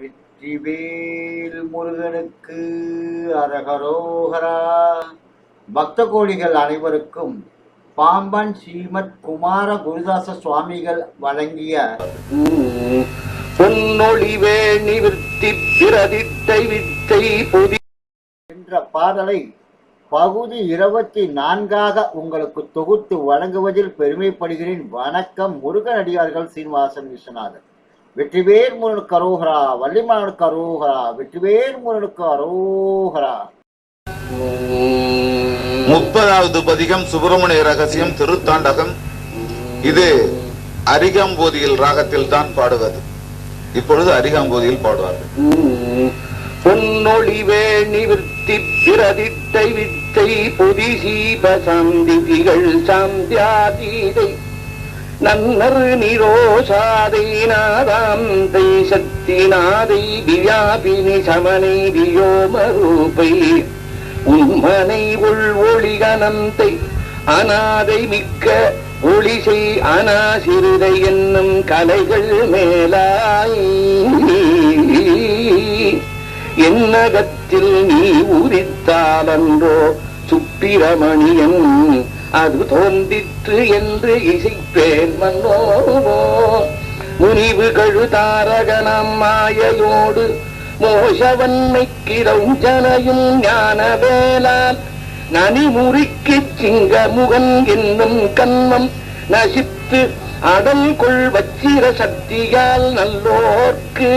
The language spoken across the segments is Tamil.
வெற்றிவேல் முருகனுக்கு அரகரோகரா. பக்த கோடிகள் அனைவருக்கும் பாம்பன் ஸ்ரீமத் குமார குருதாச சுவாமிகள் வழங்கிய பொன்னொழிவே நிவிர்த்தி பிரதிட்டை வித்தை பொதி என்ற பாடலை பகுதி இருபத்தி நான்காக உங்களுக்கு தொகுத்து வழங்குவதில் பெருமைப்படுகிறேன். வணக்கம் முருகன் அடியார்கள் சீனிவாசன் விஸ்வநாதன். வெற்றிவேல் முருகனுக்கு அரோகரா வள்ளிமலனுக்கு அரோகரா வெற்றிவேல் முருகனுக்கு அரோகரா. முப்பதாவது பதிகம் சுப்பிரமணிய ரகசியம் திருத்தாண்டகம். இது அரிகாம்போதியில் ராகத்தில் தான் பாடுவது. இப்பொழுது அரிகாம்போதியில் பாடுவார்கள். பொன்னொழிவே நிவிர்த்தி பிரதிட்டை வித்தை பொதி சீப சாந்திகள் சாந்தியாதீதை நன்னர் நிரோஷாதை தை சக்தி நாதை வியாபினி சமனை வியோமரூபை. உண்மனை உள் ஒளிகனந்தை அனாதை மிக்க ஒளிசை அனாசிறுதை என்னும் கலைகள் மேலாய். என்னகத்தில் நீ உரித்தாலன்றோ சுப்பிரமணியன் அது தோன்றிற்று என்று இசைப்பேன் மன்னோ முனிவு கழுதாரகனம் மாயையோடு மோசவன்மை கிரஞ்சனையும் ஞான வேளான் நனிமுறிக்கு சிங்க முகன் என்னும் கன்மம் நசித்து அடல் கொள் வச்சிர சக்தியால் நல்லோர்க்கு.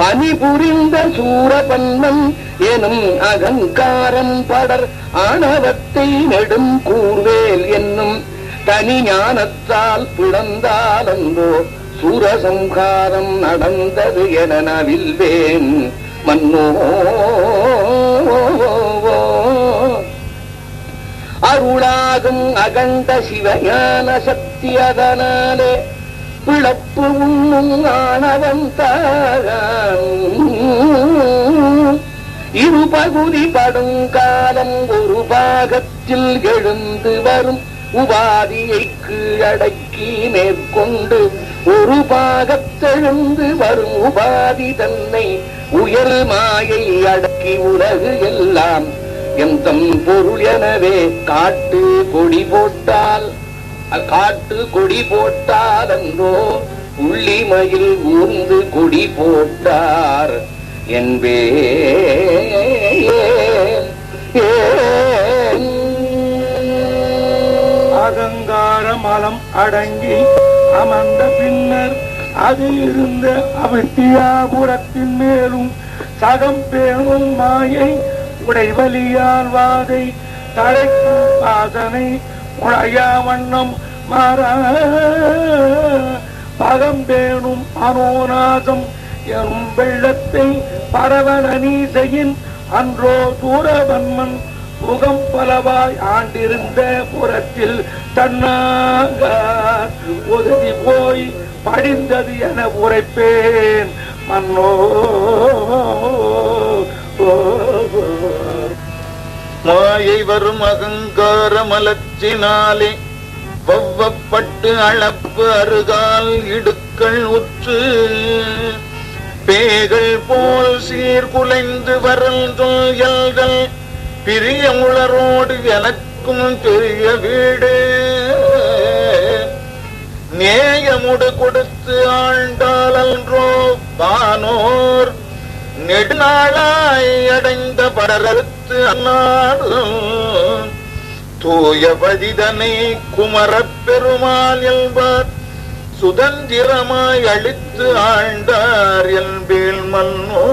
பனி புரிந்த சூரபன்மன் எனும் அகங்காரம் படர் ஆணவத்தை நெடும் கூர்வேல் என்னும் தனி ஞானத்தால் பிளந்தாலந்தோ சூரசம்ஹாரம் நடந்தது என நவில்வேன். மன்னோ அருளாகும் அகண்ட சிவஞான சக்தி அதனாலே பிளப்பு உண்ணும் ஆணவம் தான் இரு பகுதி படும் காலம் ஒரு பாகத்தில் எழுந்து வரும். உபாதியை கீழடக்கி மேற்கொண்டு ஒரு பாகத்தெழுந்து வரும். உபாதி தன்னை உயர் மாயை அடக்கி உலகு எல்லாம். எந்தம் பொருள் எனவே காட்டு கொடி போட்டால் காட்டு கொடி போட்டால் என்றோ உள்ளிமயில் ஊர்ந்து கொடி போட்டார். என்பே அகங்கார மலம் அடங்கி அமர்ந்த பின்னர் அது இருந்த அவத்தியாபுரத்தின் மேலும் சகம் பேணும் மாயை உடைவலியால் வாதை தடைக்கும் வாசனை உழையா வண்ணம் மாறா பகம் பேணும் அனோநாசம் எனும் வெள்ளத்தை பரவனீசையின் அன்றோ தூரவன்மன் முகம் பலவாய் ஆண்டிருந்த புறத்தில் தன்னாக ஒதுங்கி போய் படிந்தது என உரைப்பேன். மன்னோ ஓ. மாயை வரும் அகங்கார மலச்சினாலே வவ்வப்பட்டு அளப்பு அருகால் இடுக்கள் உற்று பேகள் போல் சீர்குலைந்து வரல்கள் எல்கள் பிரிய உளரோடு எனக்கும் தெரிய வீடு. நேயமுடு கொடுத்து ஆண்டாளன்றோ பானோர் நெடுநாளாய் அடைந்த படரத்து அன்னாடும் தூய பதிதனை குமரப் பெருமாள் என்பார். சுதந்திரமாய் அழித்து ஆண்டார் என்பேல் மன்னோ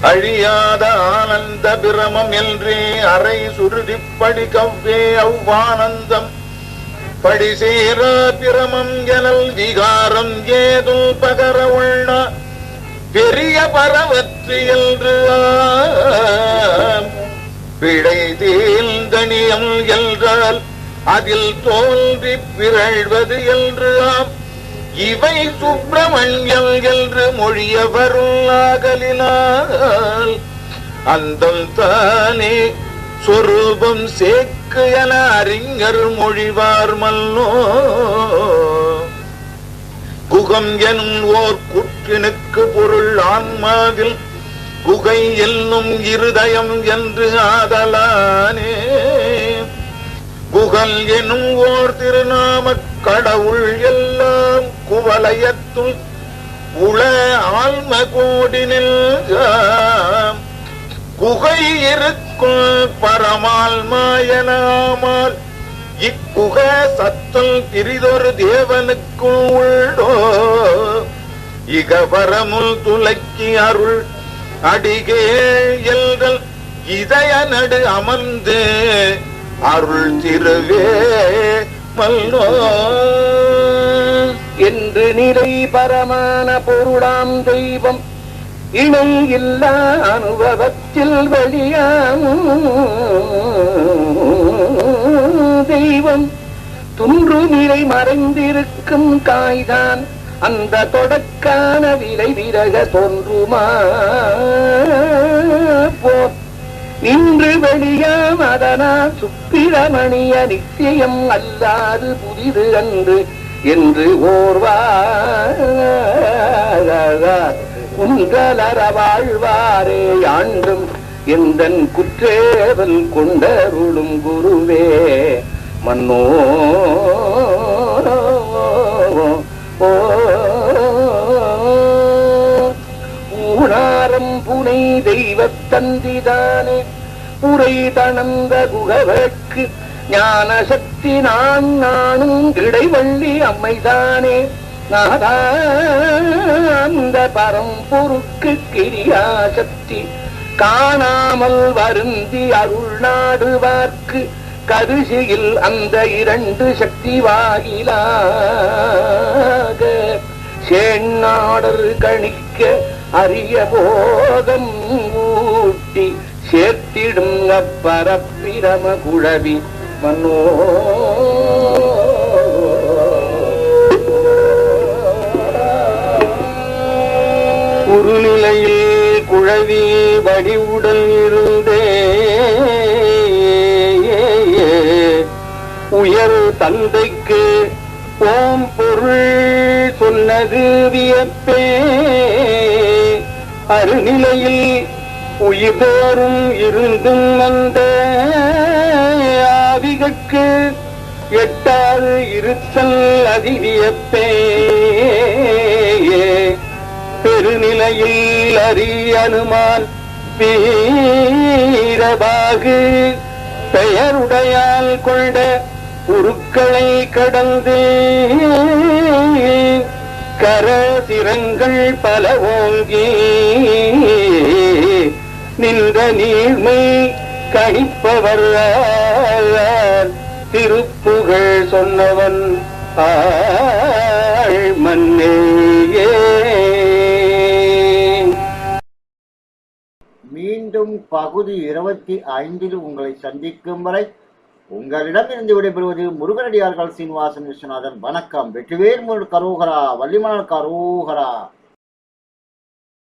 அழியாத ஆனந்த பிரமம் என்றே அறை சுருதிப்படி கவ்வே அவ்வானந்தம். படி சேரா பிரமம் எனல் விகாரம் ஏதும் பகர உள்ள பெரிய பரவற்று என்று ஆம். பிழை தீழ்ந்தனியம் என்றால் அதில் தோன்றி பிறழ்வது என்று ஆம் இவை சுப்பிரமணியம் என்று மொழிய வருளாகலினால் அந்த தானே சொரூபம் சேர்க்க சேக்கு என அறிஞர் மொழிவார் மல்லோ குகம் எனும் ஓர் குற்றினுக்கு பொருள் ஆன்மாவில் குகை என்னும் இருதயம் என்று ஆதலானே. குகல் எனும் ஓர் திருநாம கடவுள் எல்லாம் குவலயத்துள் உள ஆன்ம கோடினில் குகை இருக்கும் பரமால் மாயனாமால் இக்குக சத்தம் பிரிதொரு தேவனுக்குள் உள்ளோ. இகவரமுல் துலக்கி அருள் அடிகே எல்கள் இதய நடு அமர்ந்து அருள் திருவே மல்லோ என்று நிலை பரமான பொருளாம் தெய்வம் இணை இல்லா அனுபவத்தில் வெளியாம் தெய்வம் துன்று நிலை மறைந்திருக்கும் காய்தான் அந்த தொடக்கான விலை விரக தோன்றுமா? போர் நின்று வெளியாம் அதனால் சுப்பிரமணிய நிச்சயம் அல்லாது புதிது அன்று என்று ஓர்வார். குன்றலற வாழ்வாரே ஆண்டும் எந்தன் குற்றேவல் கொண்டருளும் குருவே. மன்னோ ஊனாரம் புனை தெய்வத் தந்திதானே. புரை தணந்த குகவர்க்கு ஞான சக்தி நான் நானும் கிடைவள்ளி அம்மைதானே. நாதாந்த பரம்பொருக்கு கிரியாசக்தி காணாமல் வருந்தி அருள் நாடுவார்க்கு கருசியில் அந்த இரண்டு சக்தி வாயிலாக சேநாடர் கணிக்க அரிய போதம் ஊட்டி சேர்த்திடும் அப்பரப்பிரம குழவி மன்னோ குறுநிலையில் குழவி வடிவுடன் இருந்தே. உயர் தந்தைக்கு ஓம் பொருள் சொன்னது வியப்பே. அருநிலையில் உயிர் இருந்தும் வந்த ஆவிகற்கு எட்டாறு இருத்தல் அதிவியப்பே. பெருநிலையில் அரியனுமால் வீரபாகு பெயருடையால் கொண்ட உருக்களை கடந்து கரசிரங்கள் பல ஓங்கி நின்ற நீர்மை கணிப்பவர் திருப்புகழ் சொன்னவன் ஆள் மன்னே மீண்டும் பகுதி இருபத்தி ஐந்தில் உங்களை சந்திக்கும் வரை உங்களிடமிருந்து விடைபெறுவது முருகனடியார்கள் சீனிவாசன் விஸ்வநாதன். வணக்கம். வெற்றிவேல் முருகன் கரோகரா வள்ளிமலர் கரோகரா.